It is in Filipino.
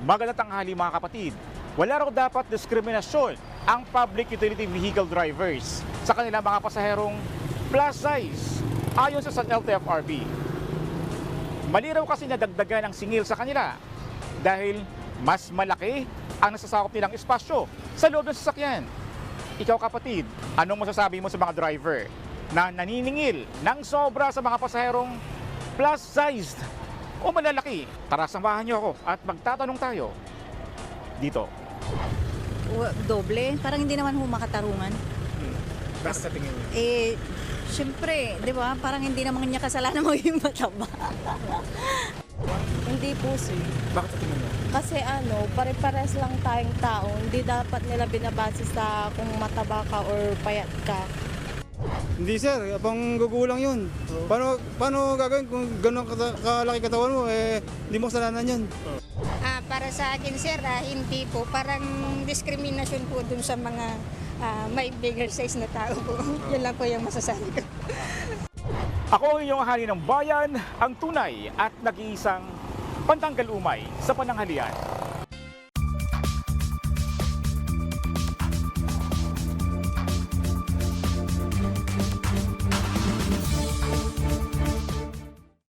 Magandang tanghali mga kapatid. Wala raw dapat diskriminasyon ang public utility vehicle drivers sa kanilang mga pasaherong plus size ayon sa LTFRB. Mali raw kasi nadagdagan ang singil sa kanila dahil mas malaki ang nasasakop nilang espasyo sa loob ng sasakyan. Ikaw kapatid, anong masasabi mo sa mga driver na naniningil ng sobra sa mga pasaherong plus sized o malalaki? Tara, samahan niyo ako at magtatanong tayo dito. Wa- doble. Parang hindi naman ho makatarungan. Bakit sa tingin niyo? Eh, syempre, di ba? Parang hindi naman niya kasalanan maging mataba. Hindi po sir. Bakit tingin niyo? Kasi ano, pare-pares lang tayong tao. Hindi dapat nila binabase sa kung mataba ka or payat ka. Hindi sir, pang gugulang yun. Paano, paano gagawin kung gano'ng kata- kalaki katawan mo, eh, hindi mo kasalanan yun. Ah, para sa akin sir, ah, hindi po. Parang discrimination po dun sa mga ah, may bigger size na tao po. Yun lang po yung masasabi ko. Ako ang inyong hari ng bayan, ang tunay at nag-iisang pantanggal umay sa pananghalian.